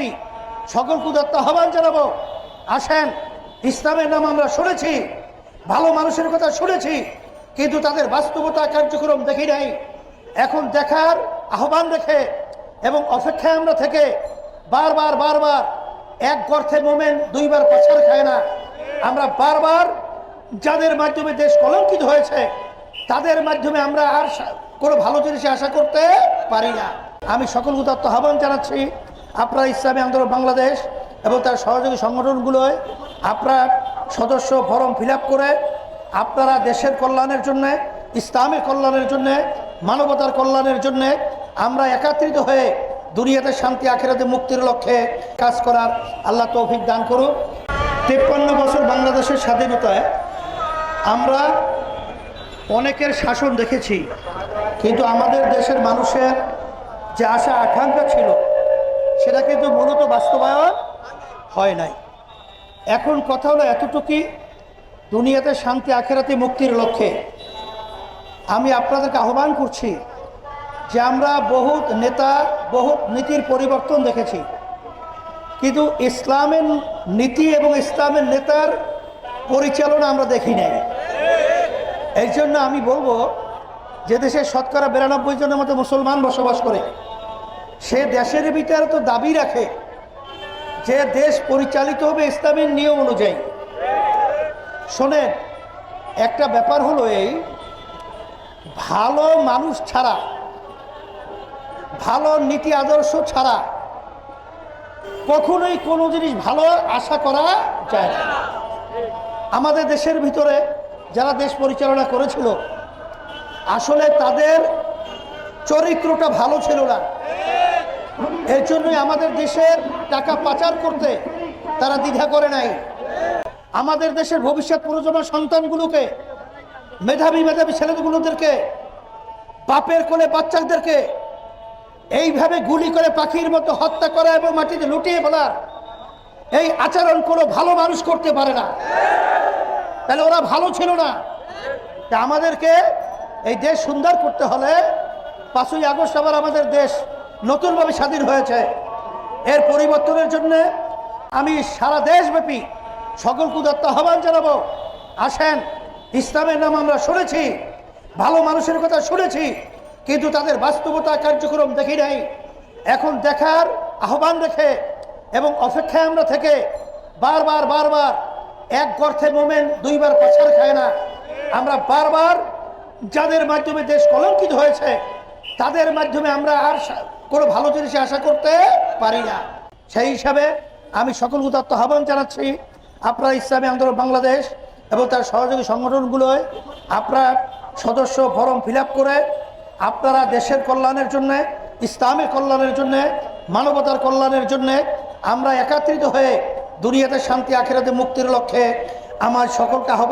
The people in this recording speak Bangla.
দেশব্যাপী সকল কুদত্ত আহ্বান জানাব। আসেন, ইসলামের নাম আমরা শুনেছি, ভালো মানুষের কথা শুনেছি, কিন্তু তাদের বাস্তবতা, কার্যক্রম দেখি নাই। এখন দেখার আহ্বান রেখে এবং অপেক্ষায় আমরা থেকে বারবার বারবার এক গর্থে মোমেন দুইবার পাছার খায় না। আমরা বারবার যাদের মাধ্যমে দেশ কলঙ্কিত হয়েছে, তাদের মাধ্যমে আমরা আর কোনো ভালো জিনিসে আশা করতে পারি না। আমি সকল উদাত্ত আহ্বান জানাচ্ছি আপনারা ইসলামী আন্দোলন বাংলাদেশ এবং তার সহযোগী সংগঠনগুলোয় আপনার সদস্য ফরম ফিল করে আপনারা দেশের কল্যাণের জন্য, ইসলামের কল্যাণের জন্য, মানবতার কল্যাণের জন্য আমরা একাত্রিত হয়ে দুনিয়াতে শান্তি, আখেরাতে মুক্তির লক্ষ্যে কাজ করার আল্লাহ তৌফিক দান করুক। তেপ্পান্ন বছর বাংলাদেশের স্বাধীনতায় আমরা অনেকের শাসন দেখেছি, কিন্তু আমাদের দেশের মানুষের যে আশা, আকাঙ্ক্ষা ছিল সেটা কিন্তু মূলত বাস্তবায়ন হয় নাই। এখন কথা হলো এতটুকুই দুনিয়াতে শান্তি, আখেরাতে মুক্তির লক্ষ্যে। আমি আপনাদেরকে আহ্বান করছি যে আমরা বহুত নেতা, বহুত নীতির পরিবর্তন দেখেছি। কিন্তু ইসলামের নীতি এবং ইসলামের নেতার পরিচালনা আমরা দেখি নাই। এই জন্য আমি বলব, যে দেশে শতকরা বিরানব্বই জনের মতো মুসলমান বসবাস করে সে দেশের ভিতরে তো দাবি রাখে যে দেশ পরিচালিত হবে ইসলামের নিয়ম অনুযায়ী। শোনেন, একটা ব্যাপার হলো এই, ভালো মানুষ ছাড়া, ভালো নীতি আদর্শ ছাড়া কখনোই কোনো জিনিস ভালো আশা করা যায় না। আমাদের দেশের ভিতরে যারা দেশ পরিচালনা করেছিল, আসলে তাদের চরিত্রটা ভালো ছিল না। এর জন্যই আমাদের দেশের টাকা পাচার করতে তারা দ্বিধা করে নাই। আমাদের দেশের ভবিষ্যৎ প্রজন্ম সন্তানগুলোকে, মেধাবী মেধাবী ছেলেগুলোদেরকে, বাপের কোলে বাচ্চাদেরকে এইভাবে গুলি করে পাখির মতো হত্যা করা এবং মাটিতে লুটিয়ে ফেলার এই আচরণ কোনো ভালো মানুষ করতে পারে না। তাহলে ওরা ভালো ছিল না। তা আমাদেরকে এই দেশ সুন্দর করতে হলে পাঁচই আগস্ট আবার আমাদের দেশ নতুনভাবে স্বাধীন হয়েছে। এর পরিবর্তনের জন্য আমি সারা দেশব্যাপী সকল কুদত্ত আহ্বান জানাব। আসেন, ইসলামের নাম আমরা শুনেছি, ভালো মানুষের কথা শুনেছি, কিন্তু তাদের বাস্তবতা কার্যক্রম দেখি নাই। এখন দেখার আহ্বান রেখে এবং অপেক্ষায় আমরা থেকে বারবার বারবার এক গর্থে মোমেন দুইবার পাছার খায় না। আমরা বারবার যাদের মাধ্যমে দেশ কলঙ্কিত হয়েছে, তাদের মাধ্যমে আমরা আর কোনো ভালো জিনিসে আশা করতে পারি না। সেই হিসাবে আমি সকল উদাত্ত আহ্বান জানাচ্ছি আপনারা ইসলামী আন্দোলন বাংলাদেশ এবং তার সহযোগী সংগঠনগুলোয়, আপনার সদস্য ফর্ম ফিল করে, আপনারা দেশের কল্যাণের জন্য, ইসলামের কল্যাণের জন্য, মানবতার কল্যাণের জন্য আমরা একাত্রিত হয়ে দুনিয়াতে শান্তি, আখেরাতে মুক্তির লক্ষ্যে আমার সকলকে আহ্বান